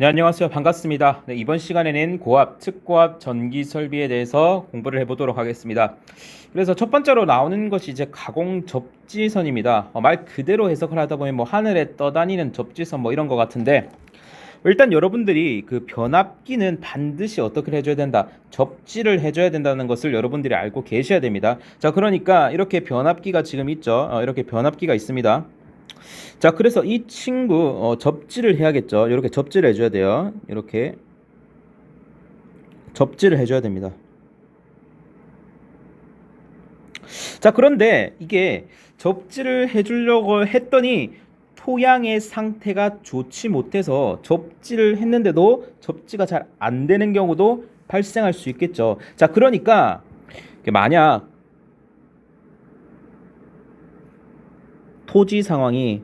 네, 안녕하세요. 반갑습니다. 네, 이번 시간에는 고압, 특고압 전기 설비에 대해서 공부를 해보도록 하겠습니다. 그래서 첫 번째로 나오는 것이 이제 가공 접지선입니다. 어, 말 그대로 해석을 하다 보면 뭐 하늘에 떠다니는 접지선 뭐 이런 것 같은데 일단 여러분들이 그 변압기는 반드시 어떻게 해줘야 된다. 접지를 해줘야 된다는 것을 여러분들이 알고 계셔야 됩니다. 자, 그러니까 이렇게 변압기가 지금 있죠. 어, 이렇게 변압기가 있습니다. 자, 그래서 이 친구 어, 접지를 해야겠죠. 이렇게 접지를 해줘야 돼요. 이렇게 접지를 해줘야 됩니다. 자, 그런데 이게 접지를 해주려고 했더니 토양의 상태가 좋지 못해서 접지를 했는데도 접지가 잘 안 되는 경우도 발생할 수 있겠죠. 자, 그러니까 만약 토지 상황이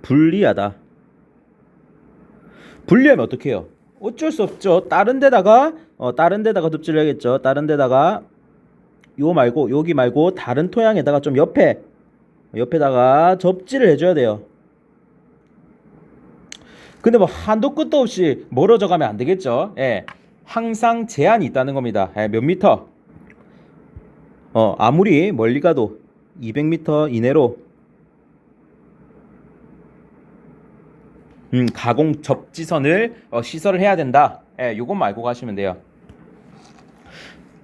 불리하다. 불리하면 어떻게 해요? 어쩔 수 없죠. 다른 데다가 어 다른 데다가 덮질을 해야겠죠. 다른 데다가 요 말고 여기 말고 다른 토양에다가 좀 옆에 옆에다가 접지를 해줘야 돼요. 근데 뭐 한도 끝도 없이 멀어져 가면 안 되겠죠. 예. 항상 제한이 있다는 겁니다. 예, 몇 미터? 어, 아무리 멀리 가도 200m 이내로 음, 가공 접지선을 어, 시설을 해야 된다. 예, 요것만 알고 가시면 돼요.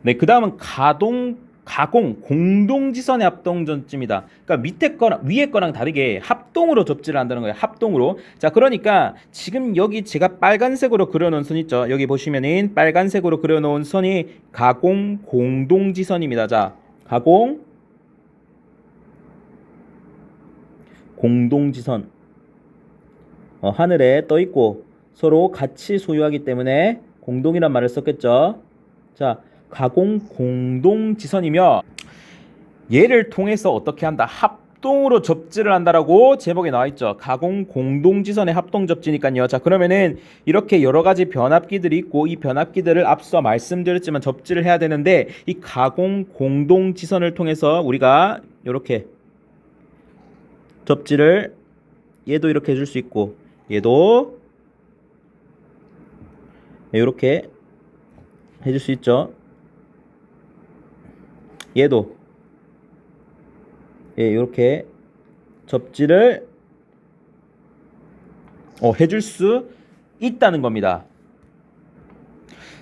네, 그 다음은 가동, 가공, 공동지선의 합동전지입니다. 그러니까 밑에 거랑, 위에 거랑 다르게 합동으로 접지를 한다는 거예요. 합동으로. 자, 그러니까 지금 여기 제가 빨간색으로 그려놓은 선 있죠. 여기 보시면은 빨간색으로 그려놓은 선이 가공, 공동지선입니다. 자, 가공, 공동지선. 어, 하늘에 떠 있고 서로 같이 소유하기 때문에 공동이란 말을 썼겠죠. 자, 가공 공동 지선이며 얘를 통해서 어떻게 한다? 합동으로 접지를 한다라고 제목에 나와 있죠. 가공 공동 지선의 합동 접지니까요. 자, 그러면은 이렇게 여러 가지 변압기들이 있고 이 변압기들을 앞서 말씀드렸지만 접지를 해야 되는데 이 가공 공동 지선을 통해서 우리가 이렇게 접지를 얘도 이렇게 해줄 수 있고 얘도 이렇게 해줄 수 있죠. 얘도 예, 이렇게 접지를 어, 해줄 수 있다는 겁니다.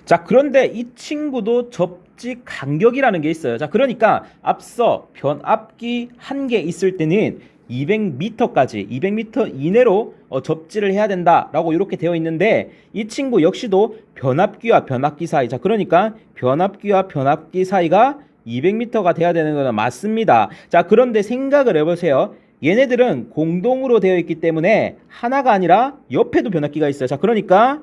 자, 그런데 이 친구도 접지 간격이라는 게 있어요. 자, 그러니까 앞서 변압기 한 개 있을 때는 200m까지 200m 이내로 어, 접지를 해야 된다라고 이렇게 되어 있는데 이 친구 역시도 변압기와 변압기 사이 자 그러니까 변압기와 변압기 사이가 200m가 돼야 되는 거는 맞습니다. 자 그런데 생각을 해보세요. 얘네들은 공동으로 되어 있기 때문에 하나가 아니라 옆에도 변압기가 있어요. 자 그러니까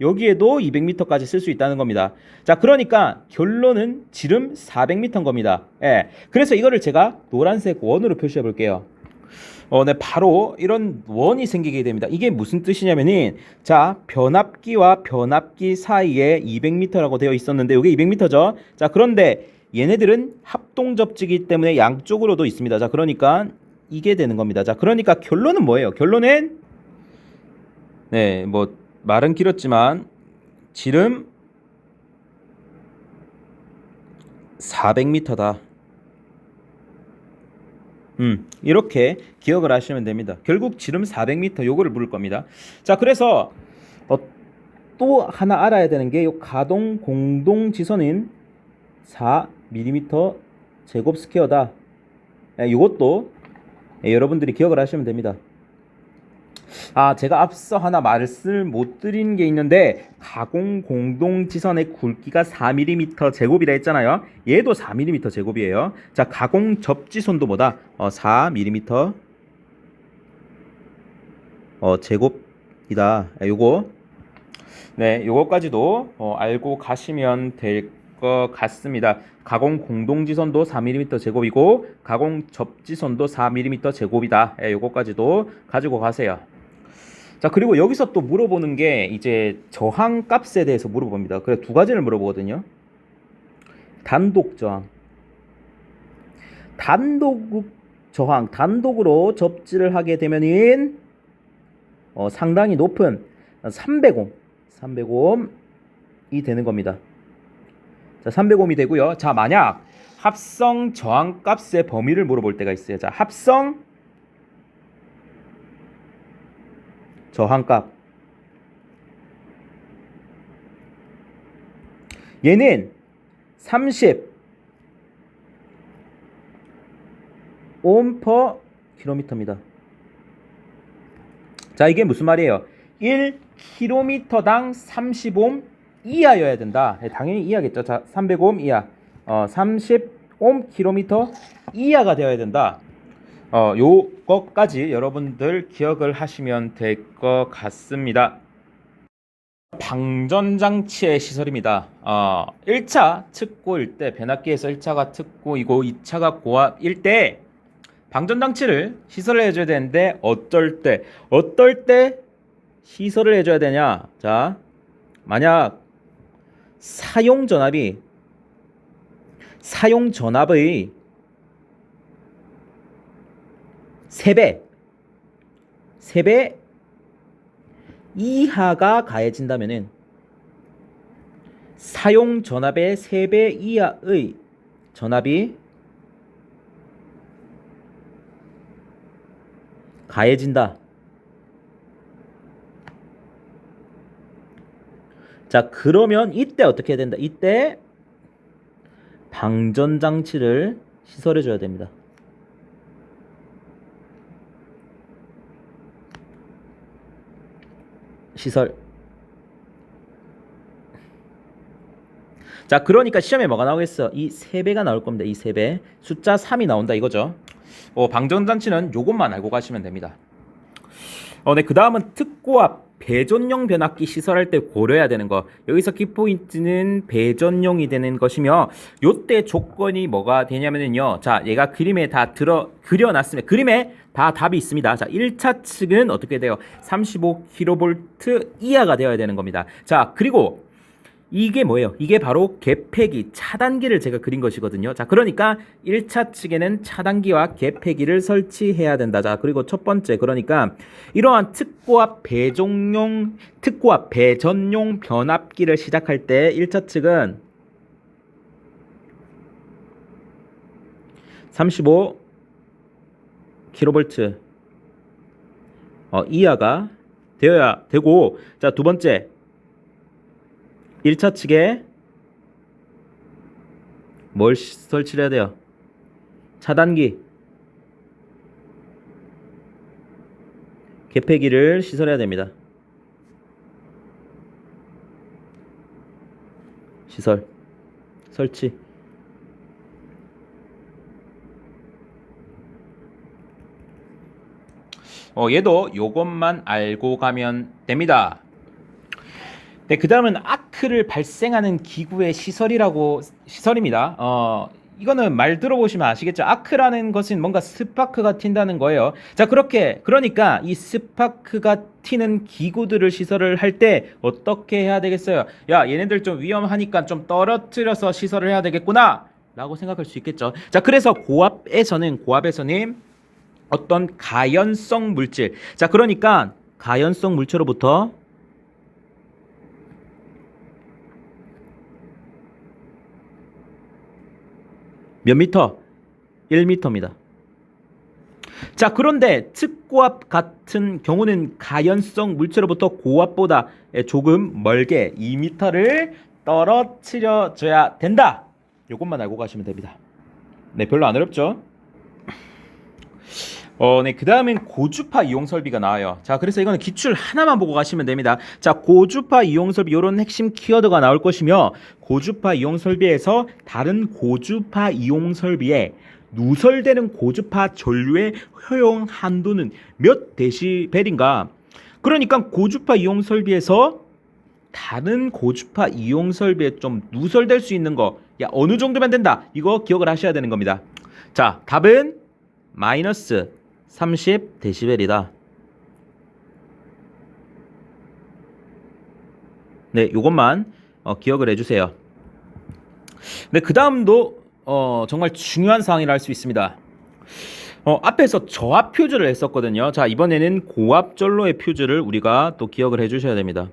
여기에도 200m까지 쓸 수 있다는 겁니다. 자, 그러니까 결론은 지름 400m인 겁니다. 예. 그래서 이거를 제가 노란색 원으로 표시해 볼게요. 어, 네, 바로 이런 원이 생기게 됩니다. 이게 무슨 뜻이냐면은, 자, 변압기와 변압기 사이에 200m라고 되어 있었는데, 이게 200m죠? 자, 그런데 얘네들은 합동 접지기 때문에 양쪽으로도 있습니다. 자, 그러니까 이게 되는 겁니다. 자, 그러니까 결론은 뭐예요? 결론은, 네, 뭐, 말은 길었지만, 지름 400m다. 음, 이렇게 기억을 하시면 됩니다. 결국 지름 400m 요거를 물을 겁니다. 자, 그래서 어, 또 하나 알아야 되는 게 요 가동 공동 지선인 4mm 제곱 스퀘어다. 예, 요것도 예, 여러분들이 기억을 하시면 됩니다. 아, 제가 앞서 하나 말을 못 드린 게 있는데 가공 공동 지선의 굵기가 4mm 제곱이라 했잖아요. 얘도 4mm 제곱이에요. 자, 가공 접지선도 뭐다? 어, 4mm 어, 제곱이다. 아, 요거 네, 요거까지도 어, 알고 가시면 될 것 같습니다. 가공 공동지선도 4mm 제곱이고 가공 접지선도 4mm 제곱이다. 예, 요거까지도 가지고 가세요. 자, 그리고 여기서 또 물어보는 게 이제 저항 값에 대해서 물어봅니다. 그래 두 가지를 물어보거든요. 단독 저항. 단독 저항, 단독으로 접지를 하게 되면은 어, 상당히 높은 300옴, 300옴이 되는 겁니다. 자, 300옴이 되고요. 자, 만약 합성 저항 값의 범위를 물어볼 때가 있어요. 자, 합성 저항 값. 얘는 30 옴 퍼 킬로미터입니다. 자, 이게 무슨 말이에요? 1km당 30옴 이하여야 된다. 네, 당연히 이하겠죠. 자, 300옴 이하. 어, 30옴 킬로미터 이하가 되어야 된다. 어, 요것까지 여러분들 기억을 하시면 될 것 같습니다. 방전 장치의 시설입니다. 어, 1차 특고일 때 변압기에서 1차가 특고이고 2차가 고압일 때 방전 장치를 시설을 해줘야 되는데 어떨 때 어떨 때 시설을 해줘야 되냐? 자, 만약 사용 전압이 사용 전압의 3배 3배 이하가 가해진다면은 사용 전압의 3배 이하의 전압이 가해진다. 자, 그러면 이때 어떻게 해야 된다? 이때 방전 장치를 시설해 줘야 됩니다. 시설. 자, 그러니까 시험에 뭐가 나오겠어? 이 3배가 나올 겁니다. 이 3배. 숫자 3이 나온다 이거죠. 어, 방전 장치는 요것만 알고 가시면 됩니다. 어, 네, 그 다음은 특고압 배전용 변압기 시설할 때 고려해야 되는 거. 여기서 키포인트는 배전용이 되는 것이며, 요때 조건이 뭐가 되냐면은요. 자, 얘가 그림에 다 들어, 그려놨으면, 그림에 다 답이 있습니다. 자, 1차 측은 어떻게 돼요? 35kV 이하가 되어야 되는 겁니다. 자, 그리고 이게 뭐예요? 이게 바로 개폐기, 차단기를 제가 그린 것이거든요. 자, 그러니까 1차 측에는 차단기와 개폐기를 설치해야 된다. 자, 그리고 첫 번째, 그러니까 이러한 특고압 배종용, 특고압 배전용 변압기를 시작할 때 1차 측은 35 킬로볼트 어, 이하가 되어야 되고 자, 두 번째 1차 측에 뭘 시- 설치를 해야 돼요? 차단기 개폐기를 시설해야 됩니다. 시설 설치 어, 얘도 요것만 알고 가면 됩니다. 네, 그 다음은 아크를 발생하는 기구의 시설이라고 시설입니다. 어, 이거는 말 들어보시면 아시겠죠? 아크라는 것은 뭔가 스파크가 튄다는 거예요. 자, 그렇게 그러니까 이 스파크가 튀는 기구들을 시설을 할 때 어떻게 해야 되겠어요? 야, 얘네들 좀 위험하니까 좀 떨어뜨려서 시설을 해야 되겠구나. 라고 생각할 수 있겠죠. 자, 그래서 고압에서는 고압에서는 어떤 가연성 물질. 자, 그러니까 가연성 물체로부터 몇 미터? 1미터입니다. 자, 그런데 특고압 같은 경우는 가연성 물체로부터 고압보다 조금 멀게 2미터를 떨어뜨려 줘야 된다. 요것만 알고 가시면 됩니다. 네, 별로 안 어렵죠? 어, 네, 그 다음엔 고주파 이용 설비가 나와요. 자, 그래서 이거는 기출 하나만 보고 가시면 됩니다. 자, 고주파 이용 설비, 요런 핵심 키워드가 나올 것이며, 고주파 이용 설비에서 다른 고주파 이용 설비에 누설되는 고주파 전류의 허용 한도는 몇 데시벨인가? 그러니까 고주파 이용 설비에서 다른 고주파 이용 설비에 좀 누설될 수 있는 거, 야, 어느 정도면 된다. 이거 기억을 하셔야 되는 겁니다. 자, 답은 마이너스 30 데시벨이다. 네, 요것만 어, 기억을 해주세요. 네, 그 다음도 어, 정말 중요한 사항이라 할 수 있습니다. 어, 앞에서 저압 퓨즈를 했었거든요. 자, 이번에는 고압 전로의 퓨즈를 우리가 또 기억을 해 주셔야 됩니다.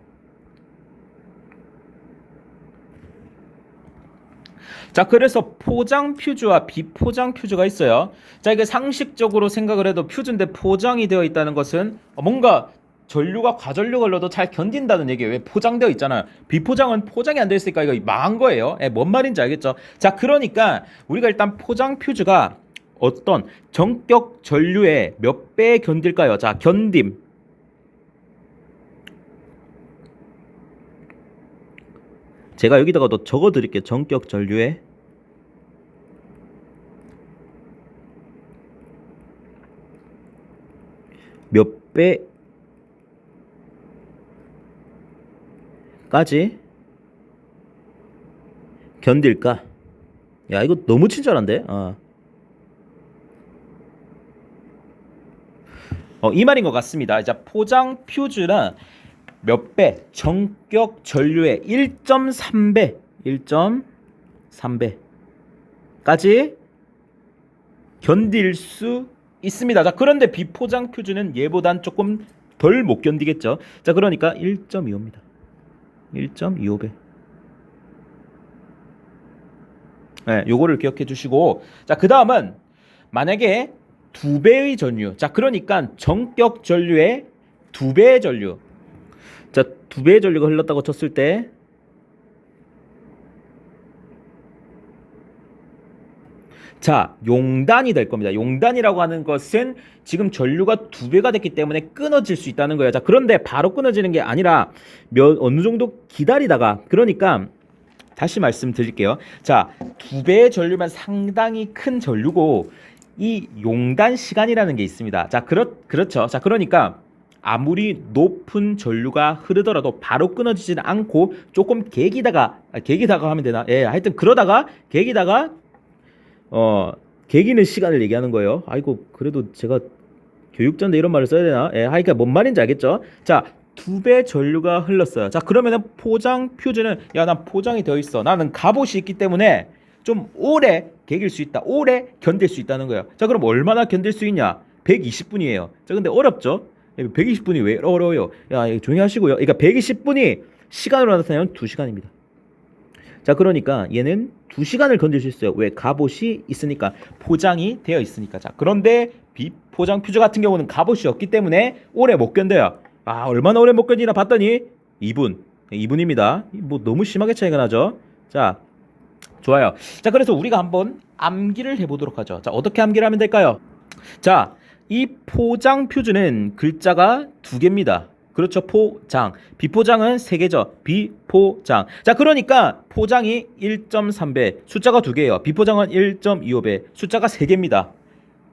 자, 그래서 포장 퓨즈와 비포장 퓨즈가 있어요. 자, 이게 상식적으로 생각을 해도 퓨즈인데 포장이 되어 있다는 것은 어, 뭔가 전류가 과전류가 흘러도 잘 견딘다는 얘기예요. 왜 포장되어 있잖아요. 비포장은 포장이 안 되어 있으니까 이거 망한 거예요. 예, 뭔 말인지 알겠죠? 자, 그러니까 우리가 일단 포장 퓨즈가 어떤 전격 전류의 몇배 견딜까요? 자, 견딤. 제가 여기다가 또 적어 드릴게요. 전격 전류의 몇 배까지 견딜까? 야, 이거 너무 친절한데? 어. 어, 이 말인 것 같습니다. 자, 포장 퓨즈는 몇 배? 전격 전류의 1.3배, 1.3배까지 견딜 수 있습니다. 자, 그런데 비포장 퓨즈는 얘보단 조금 덜 못 견디겠죠. 자, 그러니까 1.25입니다. 1.25배. 네, 요거를 기억해 주시고 자, 그다음은 만약에 두 배의 전류. 자, 그러니까 전격 전류의 두 배의 전류. 자, 두 배의 전류가 흘렀다고 쳤을 때 자, 용단이 될 겁니다. 용단이라고 하는 것은 지금 전류가 두 배가 됐기 때문에 끊어질 수 있다는 거예요. 자, 그런데 바로 끊어지는 게 아니라 몇 어느 정도 기다리다가 그러니까 다시 말씀드릴게요. 자, 두 배의 전류면 상당히 큰 전류고 이 용단 시간이라는 게 있습니다. 자, 그렇 그렇죠. 자, 그러니까 아무리 높은 전류가 흐르더라도 바로 끊어지지는 않고 조금 개기다가 아, 개기다가 하면 되나? 예, 하여튼 그러다가 개기다가 어 개기는 시간을 얘기하는 거예요. 아이고 그래도 제가 교육자인데 이런 말을 써야 되나? 예, 하니까 뭔 말인지 알겠죠? 자, 두 배 전류가 흘렀어요. 자, 그러면은 포장 퓨즈는 야, 난 포장이 되어 있어. 나는 갑옷이 있기 때문에 좀 오래 개길 수 있다. 오래 견딜 수 있다는 거예요. 자, 그럼 얼마나 견딜 수 있냐? 120분이에요. 자, 근데 어렵죠? 120분이 왜 어려워요? 야, 조용히 하시고요. 그러니까 120분이 시간으로 나타내면 2시간입니다. 자, 그러니까 얘는 2시간을 견딜 수 있어요. 왜? 갑옷이 있으니까. 포장이 되어 있으니까. 자, 그런데 비포장 퓨즈 같은 경우는 갑옷이 없기 때문에 오래 못 견뎌요. 아, 얼마나 오래 못 견디나 봤더니 2분. 2분입니다. 뭐 너무 심하게 차이가 나죠? 자, 좋아요. 자, 그래서 우리가 한번 암기를 해보도록 하죠. 자, 어떻게 암기를 하면 될까요? 자, 이 포장 퓨즈는 글자가 두 개입니다. 그렇죠. 포장. 비포장은 세 개죠. 비포장. 자, 그러니까 포장이 1.3배, 숫자가 두 개예요. 비포장은 1.25배, 숫자가 세 개입니다.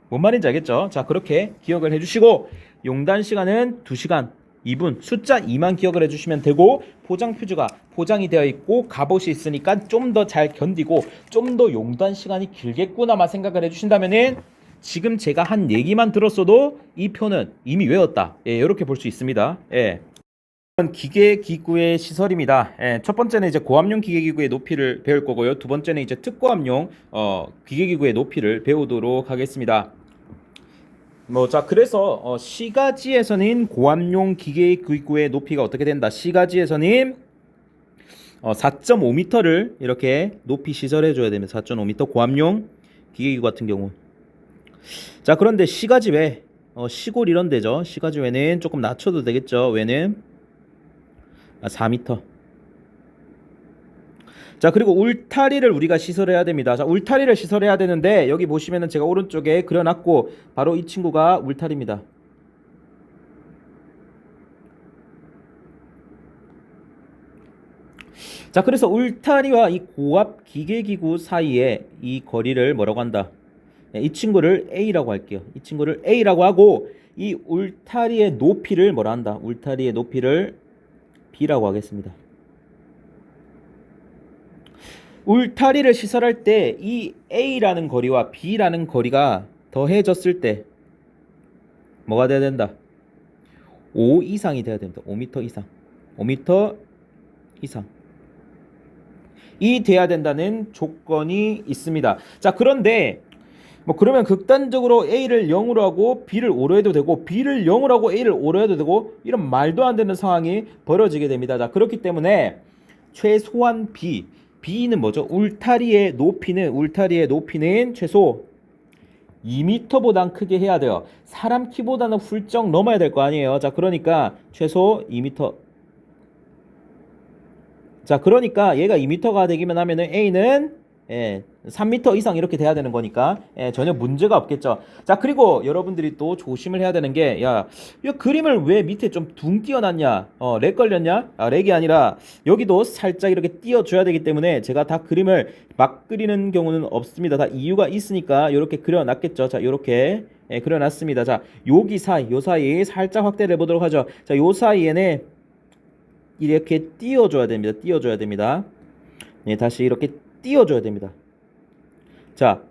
뭔 말인지 알겠죠? 자, 그렇게 기억을 해 주시고 용단 시간은 2시간 2분 숫자 2만 기억을 해 주시면 되고 포장 퓨즈가 포장이 되어 있고 갑옷이 있으니까 좀 더 잘 견디고 좀 더 용단 시간이 길겠구나만 생각을 해 주신다면은 지금 제가 한 얘기만 들었어도 이 표는 이미 외웠다. 예, 이렇게 볼 수 있습니다. 예. 기계 기구의 시설입니다. 예, 첫 번째는 이제 고압용 기계 기구의 높이를 배울 거고요. 두 번째는 이제 특고압용 어, 기계 기구의 높이를 배우도록 하겠습니다. 뭐 자 그래서 어, 시가지에서는 고압용 기계 기구의 높이가 어떻게 된다? 시가지에서는 어, 4.5m를 이렇게 높이 시설해 줘야 됩니다. 4.5m 고압용 기계 기구 같은 경우. 자 그런데 시가지 외 어, 시골 이런 데죠. 시가지 외는 조금 낮춰도 되겠죠. 외는 아, 4m. 자 그리고 울타리를 우리가 시설해야 됩니다. 자 울타리를 시설해야 되는데 여기 보시면은 제가 오른쪽에 그려놨고 바로 이 친구가 울타리입니다. 자 그래서 울타리와 이 고압 기계기구 사이에 이 거리를 뭐라고 한다? 네, 이 친구를 A라고 할게요. 이 친구를 A라고 하고 이 울타리의 높이를 뭐라 한다? 울타리의 높이를 B라고 하겠습니다. 울타리를 시설할 때 이 A라는 거리와 B라는 거리가 더해졌을 때 뭐가 돼야 된다? 5 이상이 돼야 됩니다. 5m 이상. 5m 이상. 이 돼야 된다는 조건이 있습니다. 자, 그런데 뭐 그러면 극단적으로 A를 0으로 하고 B를 5로 해도 되고 B를 0으로 하고 A를 5로 해도 되고 이런 말도 안 되는 상황이 벌어지게 됩니다. 자, 그렇기 때문에 최소한 B, B는 뭐죠? 울타리의 높이는 울타리의 높이는 최소 2m보단 크게 해야 돼요. 사람 키보다는 훌쩍 넘어야 될 거 아니에요. 자, 그러니까 최소 2m. 자, 그러니까 얘가 2m가 되기만 하면은 A는 예, 3m 이상 이렇게 돼야 되는 거니까 예, 전혀 문제가 없겠죠. 자, 그리고 여러분들이 또 조심을 해야 되는 게 야, 이 그림을 왜 밑에 좀 둥 띄어놨냐? 어, 렉 걸렸냐? 아, 렉이 아니라 여기도 살짝 이렇게 띄워줘야 되기 때문에 제가 다 그림을 막 그리는 경우는 없습니다. 다 이유가 있으니까 이렇게 그려놨겠죠. 자, 이렇게 예, 그려놨습니다. 자, 여기 사이, 요 사이 살짝 확대를 해보도록 하죠. 자, 요 사이에는 이렇게 띄워줘야 됩니다. 띄워줘야 됩니다. 네, 다시 이렇게 띄워줘야 됩니다. 자,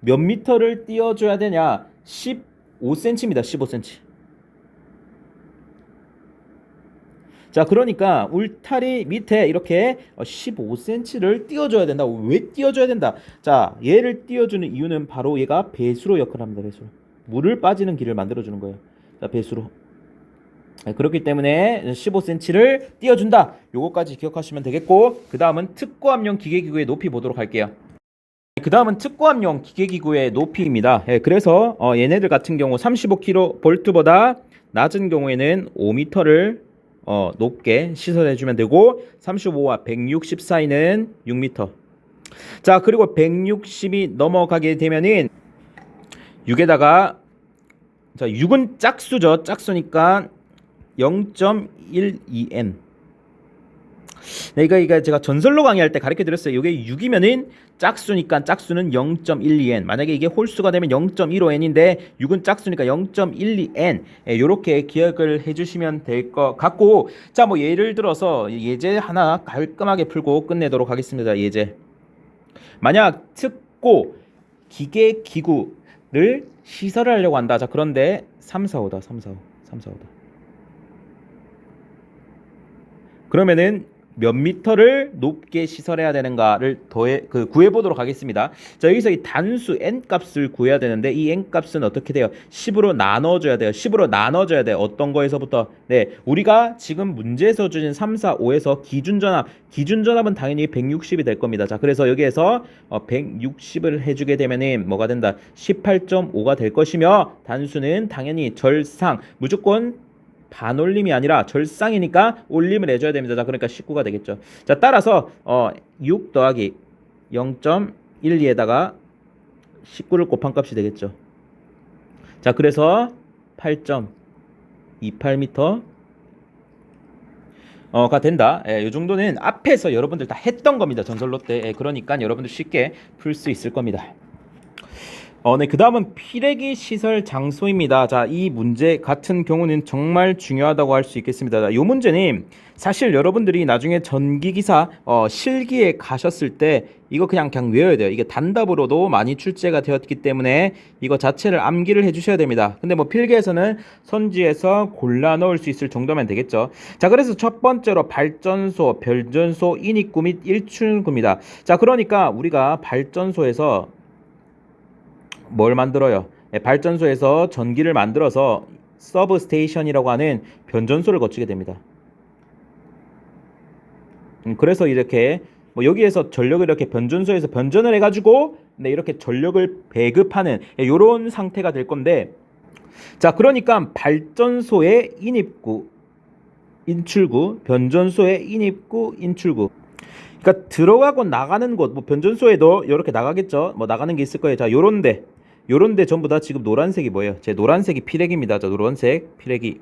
몇 미터를 띄워줘야 되냐? 15cm입니다. 15cm. 자, 그러니까 울타리 밑에 이렇게 15cm를 띄워줘야 된다. 왜 띄워줘야 된다? 자, 얘를 띄워주는 이유는 바로 얘가 배수로 역할을 합니다. 배수로. 물을 빠지는 길을 만들어주는 거예요. 자, 배수로. 네, 그렇기 때문에 15cm를 띄워준다. 요거까지 기억하시면 되겠고 그 다음은 특고압용 기계기구의 높이 보도록 할게요. 그 다음은 특고압용 기계기구의 높이입니다. 예, 그래서 어, 얘네들 같은 경우 35kV보다 낮은 경우에는 5m를 어, 높게 시설해주면 되고 35와 160 사이는 6m. 자 그리고 160이 넘어가게 되면은 6에다가 자 6은 짝수죠. 짝수니까 0.12n. 네, 이거 이거 제가 전설로 강의할 때 가르쳐 드렸어요. 이게 6이면은 짝수니까 짝수는 0.12n. 만약에 이게 홀수가 되면 0.15n인데 6은 짝수니까 0.12n. 예, 요렇게 기억을 해 주시면 될 것 같고 자, 뭐 예를 들어서 예제 하나 깔끔하게 풀고 끝내도록 하겠습니다. 예제. 만약 특고 기계 기구를 시설을 하려고 한다. 자, 그런데 3, 4, 5다. 3, 4, 5. 3, 4, 5다. 그러면은 몇 미터를 높게 시설해야 되는가를 더해 그 구해 보도록 하겠습니다. 자, 여기서 이 단수 n 값을 구해야 되는데 이 n 값은 어떻게 돼요? 10으로 나눠 줘야 돼요. 10으로 나눠 줘야 돼요. 어떤 거에서부터? 네. 우리가 지금 문제에서 주신 3, 4, 5에서 기준 전압, 기준 전압은 당연히 160이 될 겁니다. 자, 그래서 여기에서 어, 160을 해 주게 되면은 뭐가 된다? 18.5가 될 것이며 단수는 당연히 절상 무조건 반올림이 아니라 절상이니까 올림을 해줘야 됩니다. 자, 그러니까 19가 되겠죠. 자, 따라서 어, 6 더하기 0.12에다가 19를 곱한 값이 되겠죠. 자, 그래서 8.28m 어가 된다. 예, 이 정도는 앞에서 여러분들 다 했던 겁니다. 전설로 때. 예, 그러니까 여러분들 쉽게 풀 수 있을 겁니다. 어, 네, 그 다음은 피레기 시설 장소입니다. 자, 이 문제 같은 경우는 정말 중요하다고 할 수 있겠습니다. 자, 이 문제는 사실 여러분들이 나중에 전기기사 어, 실기에 가셨을 때 이거 그냥 그냥 외워야 돼요. 이게 단답으로도 많이 출제가 되었기 때문에 이거 자체를 암기를 해주셔야 됩니다. 근데 뭐 필기에서는 선지에서 골라 넣을 수 있을 정도면 되겠죠. 자, 그래서 첫 번째로 발전소, 별전소, 인입구 및 일출구입니다. 자, 그러니까 우리가 발전소에서 뭘 만들어요? 예, 발전소에서 전기를 만들어서 서브 스테이션이라고 하는 변전소를 거치게 됩니다. 음, 그래서 이렇게 뭐 여기에서 전력을 이렇게 변전소에서 변전을 해가지고 네, 이렇게 전력을 배급하는 이런 예, 상태가 될 건데 자 그러니까 발전소의 인입구 인출구 변전소의 인입구 인출구 그러니까 들어가고 나가는 곳 뭐 변전소에도 이렇게 나가겠죠 뭐 나가는 게 있을 거예요 자 요런데 요런 데 전부 다 지금 노란색이 뭐예요? 제 노란색이 피레기입니다. 자, 노란색 피레기.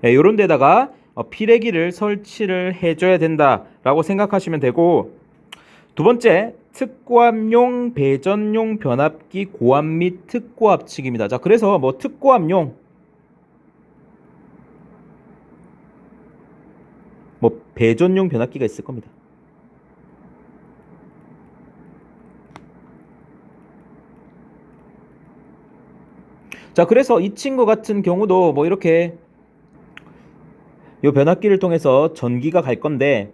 네, 요런 데다가 어, 피레기를 설치를 해줘야 된다라고 생각하시면 되고 두 번째 특고압용 배전용 변압기 고압 및 특고압측입니다. 자, 그래서 뭐 특고압용 뭐 배전용 변압기가 있을 겁니다. 자, 그래서 이 친구 같은 경우도 뭐 이렇게 요 변압기를 통해서 전기가 갈 건데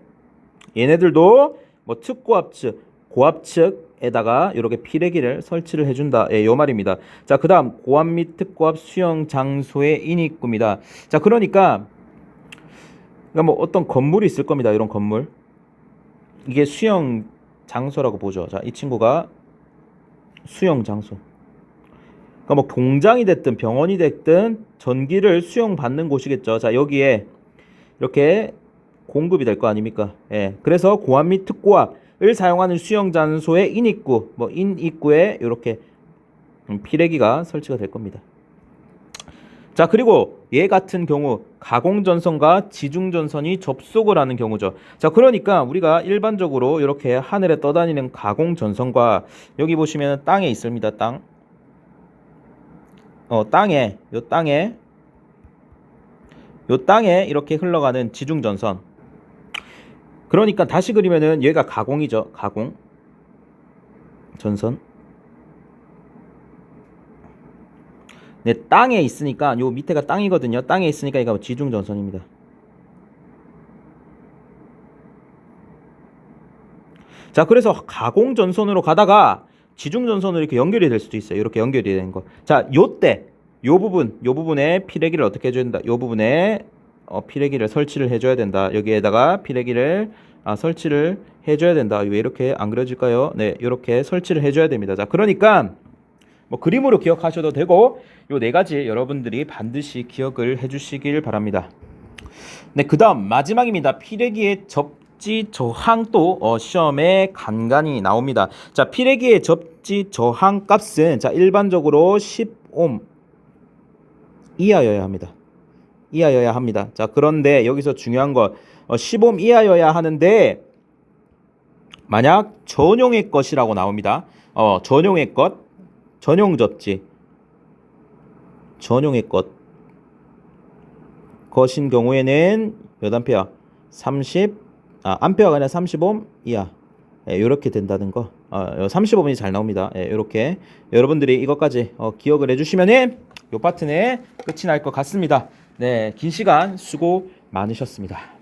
얘네들도 뭐 특고압 측, 고압 측에다가 이렇게 피레기를 설치를 해준다. 예, 요 말입니다. 자, 그 다음 고압 및 특고압 수영 장소의 인입구입니다. 자, 그러니까 그러니까 뭐 어떤 건물이 있을 겁니다. 이런 건물. 이게 수영 장소라고 보죠. 자, 이 친구가 수영 장소. 그러니까 뭐 공장이 됐든 병원이 됐든 전기를 수용받는 곳이겠죠. 자, 여기에 이렇게 공급이 될 거 아닙니까? 예. 그래서 고압 및 특고압을 사용하는 수영 장소의 인입구, 뭐 인입구에 이렇게 음, 피레기가 설치가 될 겁니다. 자, 그리고 얘 같은 경우 가공 전선과 지중 전선이 접속을 하는 경우죠. 자, 그러니까 우리가 일반적으로 이렇게 하늘에 떠다니는 가공 전선과 여기 보시면 땅에 있습니다. 땅. 어, 땅에 요 땅에 요 땅에 이렇게 흘러가는 지중 전선. 그러니까 다시 그리면은 얘가 가공이죠. 가공. 전선. 네, 땅에 있으니까 요 밑에가 땅이거든요. 땅에 있으니까 얘가 지중 전선입니다. 자, 그래서 가공 전선으로 가다가 지중 전선으로 이렇게 연결이 될 수도 있어요. 이렇게 연결이 되는 거. 자, 요때 요 부분, 요 부분에 피레기를 어떻게 해줘야 된다. 요 부분에 어, 피레기를 설치를 해줘야 된다. 여기에다가 피레기를 아, 설치를 해줘야 된다. 왜 이렇게 안 그려질까요? 네, 이렇게 설치를 해줘야 됩니다. 자, 그러니까 뭐 그림으로 기억하셔도 되고 요 네 가지 여러분들이 반드시 기억을 해주시길 바랍니다. 네, 그다음 마지막입니다. 피레기의 접 지 저항도 어, 시험에 간간히 나옵니다. 자, 피레기의 접지 저항 값은 자 일반적으로 10옴 이하여야 합니다. 이하여야 합니다. 자, 그런데 여기서 중요한 건 어, 10옴 이하여야 하는데 만약 전용의 것이라고 나옵니다. 어, 전용의 것, 전용 접지, 전용의 것, 것인 경우에는 몇 암페어? 30, 아, 암페어가 아니라 30옴 이하. 예, 이렇게 된다는 거. 어, 35분이 잘 나옵니다. 예, 이렇게 여러분들이 이것까지 어, 기억을 해주시면은 요 파트는 끝이 날 것 같습니다. 네, 긴 시간 수고 많으셨습니다.